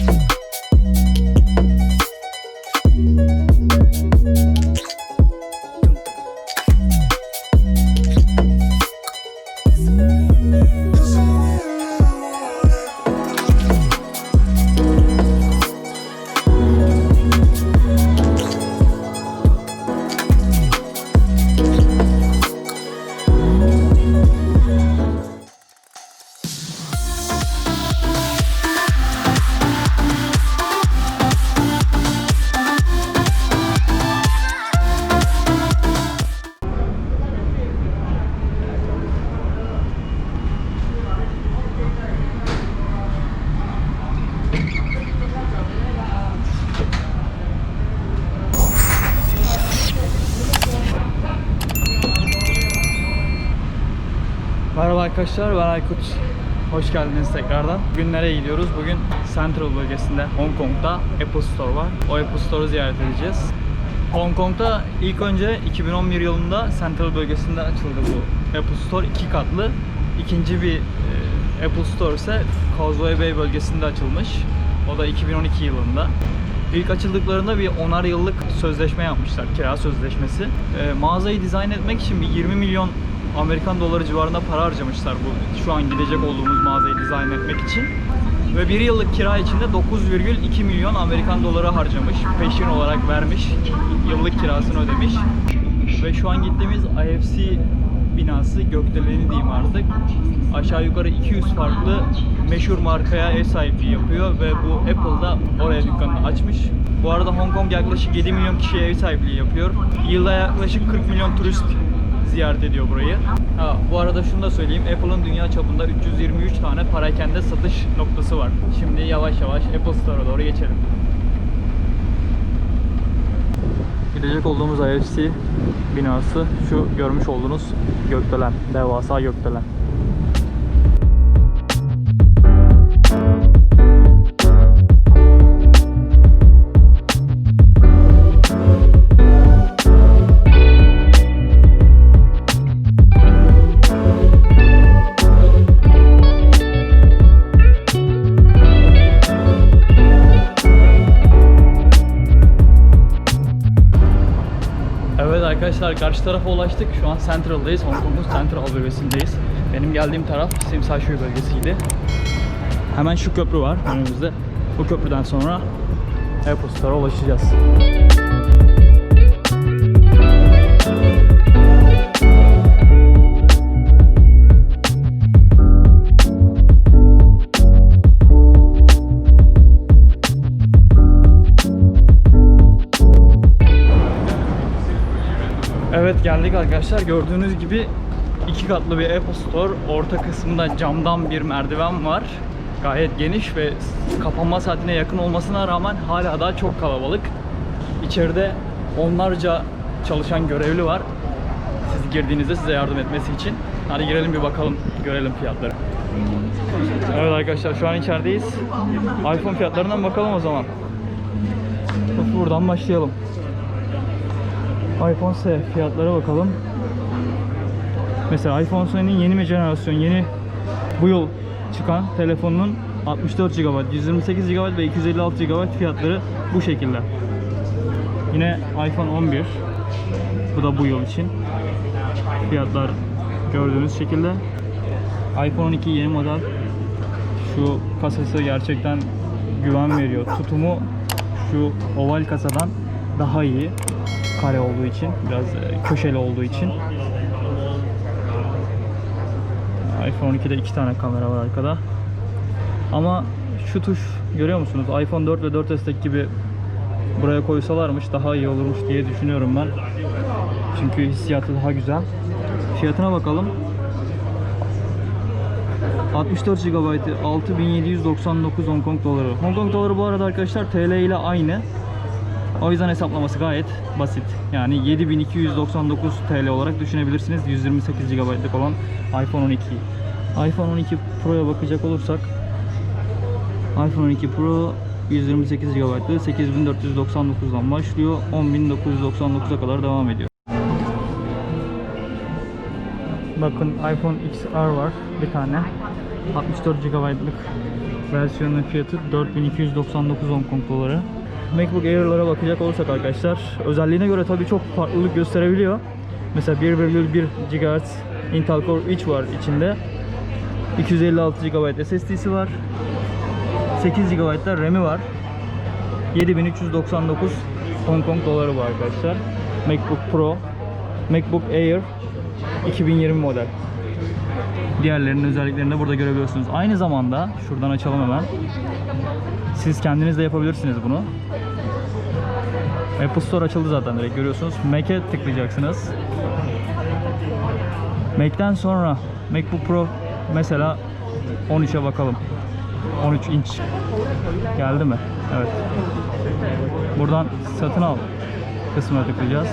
you arkadaşlar ben Aykut. Hoş geldiniz tekrardan. Bugün nereye gidiyoruz? Bugün Central bölgesinde Hong Kong'da Apple Store var. O Apple Store'u ziyaret edeceğiz. Hong Kong'da ilk önce 2011 yılında Central bölgesinde açıldı bu Apple Store. iki katlı. İkinci bir e, Apple Store ise Causeway Bay bölgesinde açılmış. O da 2012 yılında. İlk açıldıklarında bir onar yıllık sözleşme yapmışlar, kira sözleşmesi. E, mağazayı dizayn etmek için bir 20 milyon Amerikan doları civarında para harcamışlar bu şu an gidecek olduğumuz mağazayı dizayn etmek için. Ve bir yıllık kira içinde 9,2 milyon Amerikan doları harcamış. Peşin olarak vermiş. Yıllık kirasını ödemiş. Ve şu an gittiğimiz IFC binası gökdeleni diyeyim artık. Aşağı yukarı 200 farklı meşhur markaya ev sahipliği yapıyor ve bu Apple da oraya dükkanını açmış. Bu arada Hong Kong yaklaşık 7 milyon kişiye ev sahipliği yapıyor. Yılda yaklaşık 40 milyon turist ziyaret ediyor burayı. Ha, bu arada şunu da söyleyeyim. Apple'ın dünya çapında 323 tane parakende satış noktası var. Şimdi yavaş yavaş Apple Store'a doğru geçelim. Gidecek olduğumuz IFC binası şu görmüş olduğunuz gökdelen. Devasa gökdelen. Karşı tarafa ulaştık. Şu an Central'dayız. Hong Kong'un Central bölgesindeyiz. Benim geldiğim taraf Sim Sha Shui bölgesiydi. Hemen şu köprü var önümüzde. Bu köprüden sonra Apple Store'a ulaşacağız. Geldik arkadaşlar. Gördüğünüz gibi iki katlı bir Apple Store. Orta kısmında camdan bir merdiven var. Gayet geniş ve kapanma saatine yakın olmasına rağmen hala daha çok kalabalık. İçeride onlarca çalışan görevli var. Siz girdiğinizde size yardım etmesi için. Hadi girelim bir bakalım, görelim fiyatları. Evet arkadaşlar şu an içerideyiz. iPhone fiyatlarından bakalım o zaman. Buradan başlayalım. iPhone SE fiyatlara bakalım. Mesela iPhone SE'nin yeni bir jenerasyon, yeni bu yıl çıkan telefonun 64 GB, 128 GB ve 256 GB fiyatları bu şekilde. Yine iPhone 11 bu da bu yıl için. Fiyatlar gördüğünüz şekilde. iPhone 12 yeni model. Şu kasası gerçekten güven veriyor. Tutumu şu oval kasadan daha iyi kare olduğu için, biraz e, köşeli olduğu için. iPhone 12'de iki tane kamera var arkada. Ama şu tuş görüyor musunuz? iPhone 4 ve 4S'teki gibi buraya koysalarmış daha iyi olurmuş diye düşünüyorum ben. Çünkü hissiyatı daha güzel. Fiyatına bakalım. 64 GB 6799 Hong Kong doları. Hong Kong doları bu arada arkadaşlar TL ile aynı. O yüzden hesaplaması gayet basit. Yani 7299 TL olarak düşünebilirsiniz 128 GB'lık olan iPhone 12. iPhone 12 Pro'ya bakacak olursak iPhone 12 Pro 128 GB'lı 8499'dan başlıyor 10999'a kadar devam ediyor. Bakın iPhone XR var bir tane 64 GB'lık versiyonun fiyatı 4299 Hong Kong doları. MacBook Air'lara bakacak olursak arkadaşlar özelliğine göre tabii çok farklılık gösterebiliyor. Mesela 1,1 GHz Intel Core 3 var içinde. 256 GB SSD'si var. 8 GB da RAM'i var. 7399 Hong Kong doları var arkadaşlar. MacBook Pro, MacBook Air 2020 model. Diğerlerinin özelliklerini de burada görebiliyorsunuz. Aynı zamanda şuradan açalım hemen. Siz kendiniz de yapabilirsiniz bunu. Apple Store açıldı zaten direkt görüyorsunuz. Mac'e tıklayacaksınız. Mac'ten sonra MacBook Pro mesela 13'e bakalım. 13 inç. Geldi mi? Evet. Buradan satın al kısmına tıklayacağız.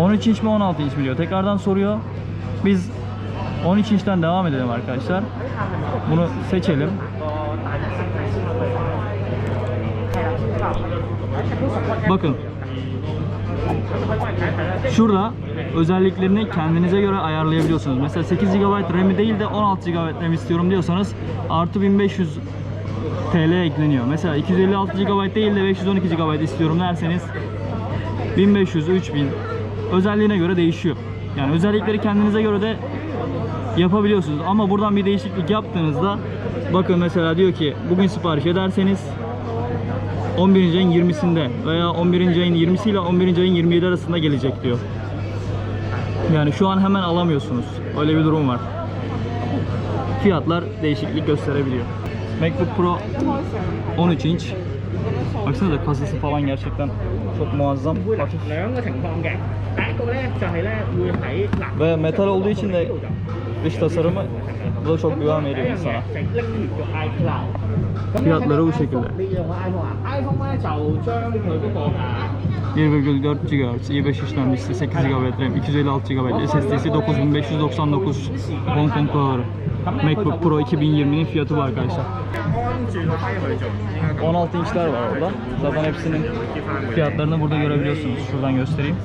13 inç mi 16 inç mi diyor. Tekrardan soruyor. Biz 13 inçten devam edelim arkadaşlar. Bunu seçelim. Bakın. Şurada özelliklerini kendinize göre ayarlayabiliyorsunuz. Mesela 8 GB RAM değil de 16 GB RAM istiyorum diyorsanız artı 1500 TL ekleniyor. Mesela 256 GB değil de 512 GB istiyorum derseniz 1500, 3000 özelliğine göre değişiyor. Yani özellikleri kendinize göre de yapabiliyorsunuz. Ama buradan bir değişiklik yaptığınızda bakın mesela diyor ki bugün sipariş ederseniz 11. ayın 20'sinde veya 11. ayın 20'si ile 11. ayın 27 arasında gelecek diyor. Yani şu an hemen alamıyorsunuz. Öyle bir durum var. Fiyatlar değişiklik gösterebiliyor. MacBook Pro 13 inç. Baksana da kasası falan gerçekten çok muazzam. Hafif. Ve metal olduğu için de dış tasarımı bu da çok güven veriyor insana. Fiyatları bu şekilde. 1,4 GHz, i5 işlemcisi, 8 GB RAM, 256 GB SSD'si 9599 Hong Kong doları. MacBook Pro 2020'nin fiyatı bu arkadaşlar. 16 inçler var orada. Zaten hepsinin fiyatlarını burada görebiliyorsunuz. Şuradan göstereyim.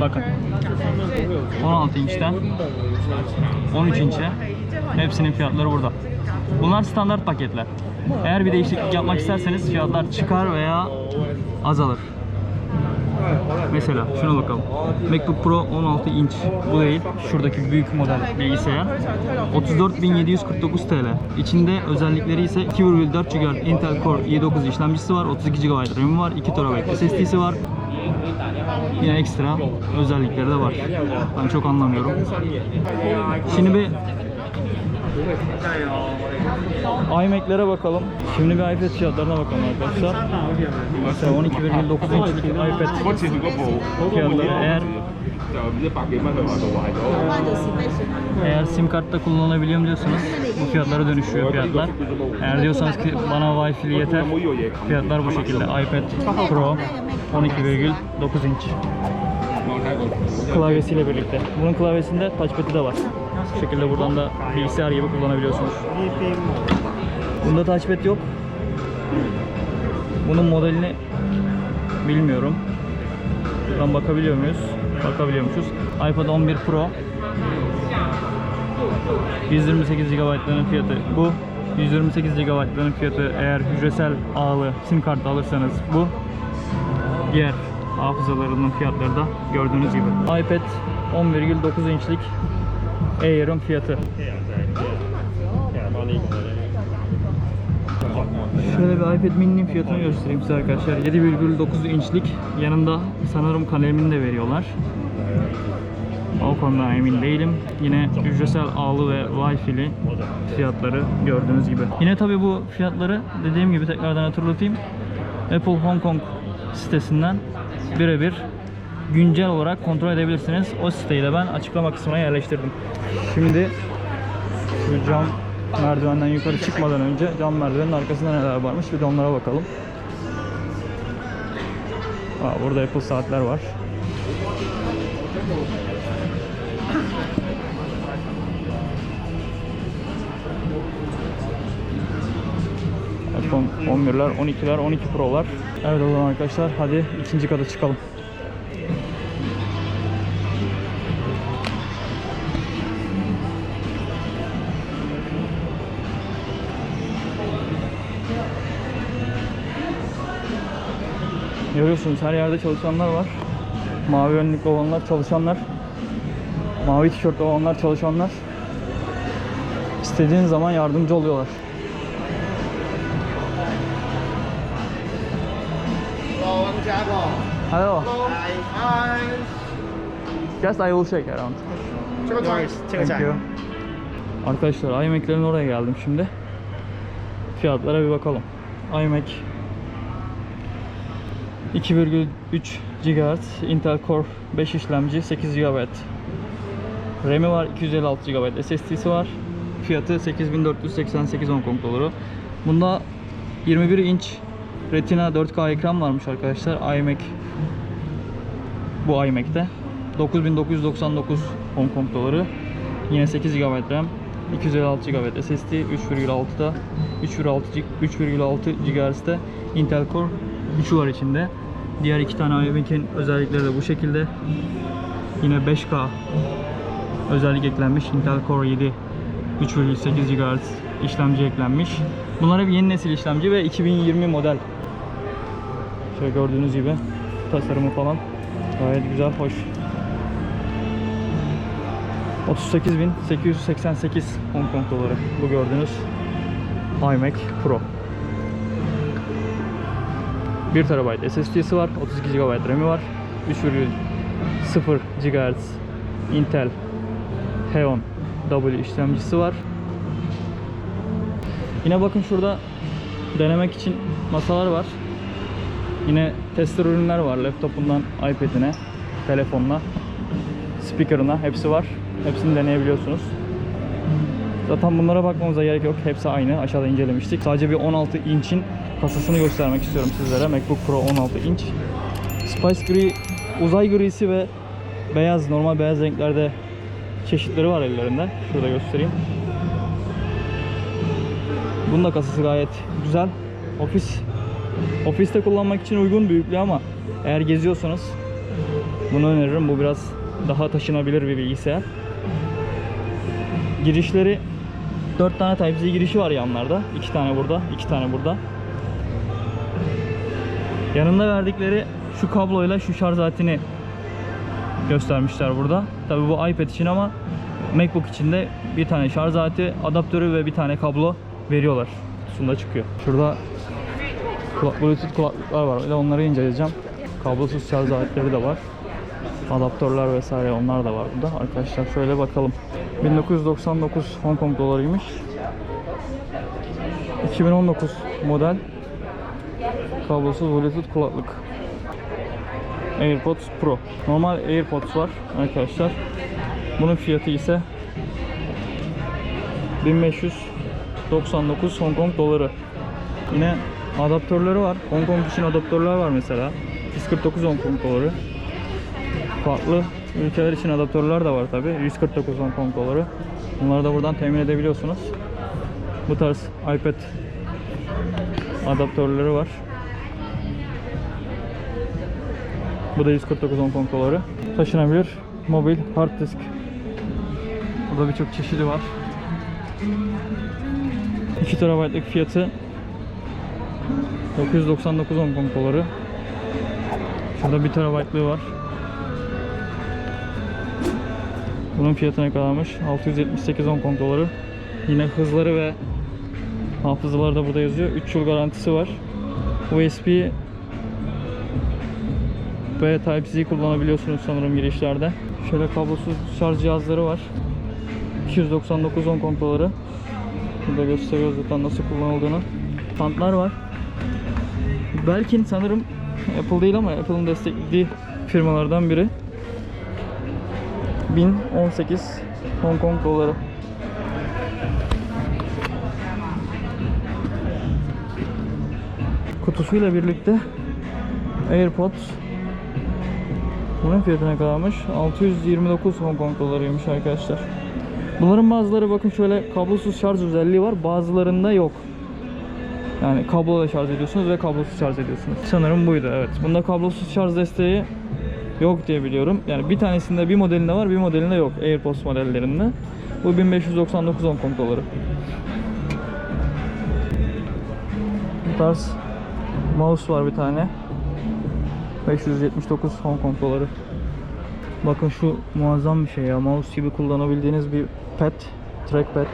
Bakın 16 inçten 13 inçe hepsinin fiyatları burada. Bunlar standart paketler. Eğer bir değişiklik yapmak isterseniz fiyatlar çıkar veya azalır. Mesela şuna bakalım. MacBook Pro 16 inç. Bu değil. Şuradaki büyük model bilgisayar. 34.749 TL. İçinde özellikleri ise 2,4 GHz Intel Core i9 işlemcisi var. 32 GB RAM var. 2 TB SSD'si var yine ekstra özellikleri de var. Ben çok anlamıyorum. Şimdi bir iMac'lere bakalım. Şimdi bir iPad fiyatlarına bakalım arkadaşlar. Mesela 12,9 inçlik iPad fiyatları eğer eğer sim kartta kullanabiliyorum diyorsanız bu fiyatlara dönüşüyor fiyatlar. Eğer diyorsanız ki bana Wi-Fi yeter fiyatlar bu şekilde. iPad Pro 12,9 inç klavyesiyle birlikte. Bunun klavyesinde touchpad'i de var. Bu şekilde buradan da bilgisayar gibi kullanabiliyorsunuz. Bunda touchpad yok. Bunun modelini bilmiyorum. Buradan bakabiliyor muyuz? Bakabiliyormuşuz. iPad 11 Pro 128 GB'ların fiyatı bu. 128 GB'ların fiyatı eğer hücresel ağlı sim kartı alırsanız bu. Diğer hafızalarının fiyatları da gördüğünüz gibi. iPad 11,9 inçlik Air'ın fiyatı. Şöyle bir iPad mini'nin fiyatını göstereyim size arkadaşlar. 7,9 inçlik. Yanında sanırım kalemini de veriyorlar. O konuda emin değilim. Yine hücresel ağlı ve Wi-Fi'li fiyatları gördüğünüz gibi. Yine tabi bu fiyatları dediğim gibi tekrardan hatırlatayım. Apple Hong Kong sitesinden birebir güncel olarak kontrol edebilirsiniz. O siteyi de ben açıklama kısmına yerleştirdim. Şimdi şu cam merdivenden yukarı çıkmadan önce cam merdivenin arkasında neler varmış bir de onlara bakalım. Aa, burada Apple saatler var. iPhone 11'ler, 12'ler, 12 Pro'lar. Evet o zaman arkadaşlar hadi ikinci kata çıkalım. Görüyorsunuz her yerde çalışanlar var. Mavi önlük olanlar çalışanlar. Mavi tişört olanlar çalışanlar. İstediğin zaman yardımcı oluyorlar. Bò. Hello. Hi. Hi. Just I will check around. Check it out. Check Thank you. Arkadaşlar iMac'lerin oraya geldim şimdi. Fiyatlara bir bakalım. iMac 2,3 GHz Intel Core 5 işlemci 8 GB RAM'i var 256 GB SSD'si var fiyatı 8488 Hong Kong doları bunda 21 inç Retina 4K ekran varmış arkadaşlar iMac bu iMac'te 9999 Hong Kong doları yine 8 GB RAM 256 GB SSD 3,6'da 3,6 3,6 GHz'de Intel Core 3'ü var içinde. Diğer iki tane iMac'in özellikleri de bu şekilde. Yine 5K özellik eklenmiş. Intel Core 7 3,8 GHz işlemci eklenmiş. Bunlar hep yeni nesil işlemci ve 2020 model. Şöyle gördüğünüz gibi tasarımı falan gayet güzel, hoş. 38.888 Hong Kong doları bu gördüğünüz iMac Pro. 1 TB SSD'si var, 32 GB RAM'i var, 3,0 GHz Intel Xeon W işlemcisi var. Yine bakın şurada denemek için masalar var. Yine tester ürünler var. Laptopundan iPad'ine, telefonuna, speaker'ına hepsi var. Hepsini deneyebiliyorsunuz. Zaten bunlara bakmamıza gerek yok. Hepsi aynı. Aşağıda incelemiştik. Sadece bir 16 inç'in kasasını göstermek istiyorum sizlere. MacBook Pro 16 inç. Spice Gri, uzay grisi ve beyaz, normal beyaz renklerde çeşitleri var ellerinde. Şurada göstereyim. Bunun da kasası gayet güzel. Ofis ofiste kullanmak için uygun büyüklüğü ama eğer geziyorsanız bunu öneririm. Bu biraz daha taşınabilir bir bilgisayar. Girişleri 4 tane Type-C girişi var yanlarda. 2 tane burada, 2 tane burada. Yanında verdikleri şu kabloyla şu şarj aletini göstermişler burada. Tabi bu iPad için ama MacBook için de bir tane şarj aleti, adaptörü ve bir tane kablo veriyorlar. Kutusunda çıkıyor. Şurada kulak, Bluetooth kulaklıklar var. De onları inceleyeceğim. Kablosuz şarj aletleri de var. Adaptörler vesaire onlar da var burada. Arkadaşlar şöyle bakalım. 1999 Hong Kong dolarıymış. 2019 model kablosuz Bluetooth kulaklık. AirPods Pro. Normal AirPods var arkadaşlar. Bunun fiyatı ise 1599 Hong Kong doları. Yine adaptörleri var. Hong Kong için adaptörler var mesela. 149 Hong Kong doları. Farklı ülkeler için adaptörler de var tabi. 149 Hong Kong doları. Bunları da buradan temin edebiliyorsunuz. Bu tarz iPad adaptörleri var. Bu da 149 Hong Kong doları. Taşınabilir mobil hard disk. Burada birçok çeşidi var. 2 TB'lık fiyatı 999 Hong Kong doları. Şurada 1 TB'lığı var. Bunun fiyatı ne kadarmış? 678 Hong Kong doları. Yine hızları ve hafızaları da burada yazıyor. 3 yıl garantisi var. USB ve Type-C kullanabiliyorsunuz sanırım girişlerde. Şöyle kablosuz şarj cihazları var. 299 Hong Kong doları. Burada gösteriyor zaten nasıl kullanıldığını. Pantlar var. Belki sanırım Apple değil ama Apple'ın desteklediği firmalardan biri. 1018 Hong Kong doları. Kutusuyla birlikte AirPods bunun fiyatı ne kadarmış? 629 Hong Kong dolarıymış arkadaşlar. Bunların bazıları bakın şöyle kablosuz şarj özelliği var. Bazılarında yok. Yani kablola şarj ediyorsunuz ve kablosuz şarj ediyorsunuz. Sanırım buydu evet. Bunda kablosuz şarj desteği yok diye biliyorum. Yani bir tanesinde bir modelinde var, bir modelinde yok. AirPods modellerinde. Bu 1599 Hong Kong doları. Bu tarz mouse var bir tane. 579 Hong Kong doları. Bakın şu muazzam bir şey ya. Mouse gibi kullanabildiğiniz bir pad, trackpad.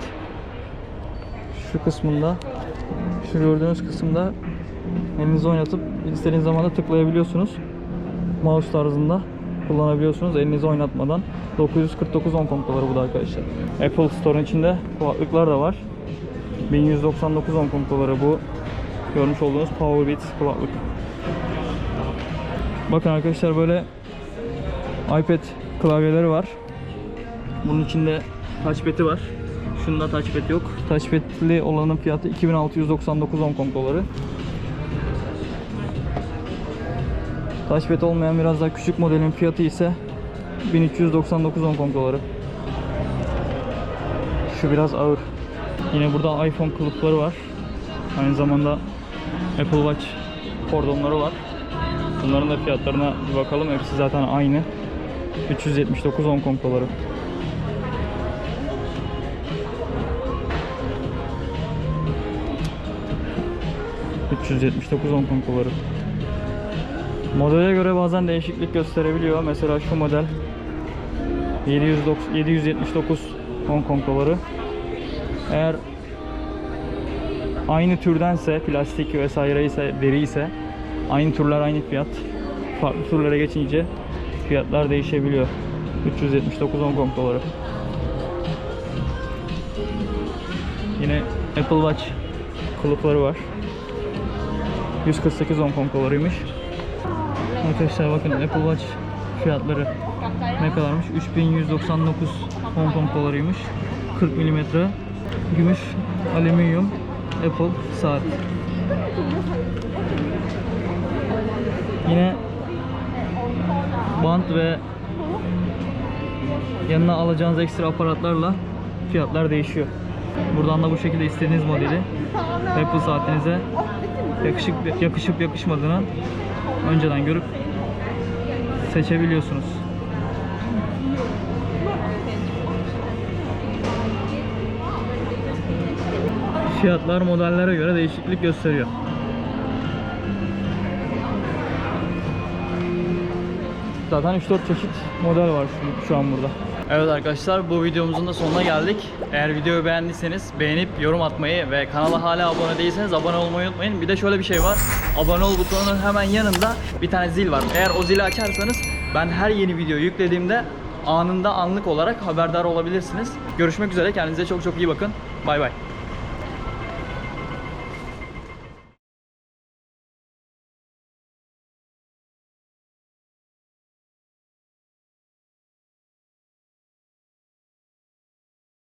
Şu kısmında, şu gördüğünüz kısımda elinizi oynatıp istediğiniz zaman da tıklayabiliyorsunuz. Mouse tarzında kullanabiliyorsunuz elinizi oynatmadan. 949 Hong Kong doları bu da arkadaşlar. Apple Store'un içinde kulaklıklar da var. 1199 Hong Kong doları bu görmüş olduğunuz Powerbeats kulaklık. Bakın arkadaşlar böyle iPad klavyeleri var. Bunun içinde touchpad'i var. Şunda touchpad yok. Touchpad'li olanın fiyatı 2699 Hong Kong doları. Touchpad olmayan biraz daha küçük modelin fiyatı ise 1399 Hong doları. Şu biraz ağır. Yine burada iPhone kılıfları var. Aynı zamanda Apple Watch kordonları var. Bunların da fiyatlarına bir bakalım. Hepsi zaten aynı. 379 Hong Kong doları. ...379 Hong Kong doları. Modele göre bazen değişiklik gösterebiliyor. Mesela şu model 790 779 Hong Kong doları. Eğer aynı türdense, plastik vesaire ise, deri ise aynı türler aynı fiyat. Farklı türlere geçince fiyatlar değişebiliyor. 379 Hong Kong doları. Yine Apple Watch kılıfları var. 148 Hong Kong dolarıymış. Arkadaşlar bakın Apple Watch fiyatları ne kadarmış? 3199 Hong Kong dolarıymış. 40 mm gümüş alüminyum Apple saat. Yine bant ve yanına alacağınız ekstra aparatlarla fiyatlar değişiyor. Buradan da bu şekilde istediğiniz modeli Apple saatinize yakışık yakışıp yakışmadığını önceden görüp seçebiliyorsunuz. Fiyatlar modellere göre değişiklik gösteriyor. Zaten 3-4 çeşit model var şu, an burada. Evet arkadaşlar bu videomuzun da sonuna geldik. Eğer videoyu beğendiyseniz beğenip yorum atmayı ve kanala hala abone değilseniz abone olmayı unutmayın. Bir de şöyle bir şey var. Abone ol butonunun hemen yanında bir tane zil var. Eğer o zili açarsanız ben her yeni video yüklediğimde anında anlık olarak haberdar olabilirsiniz. Görüşmek üzere. Kendinize çok çok iyi bakın. Bay bay.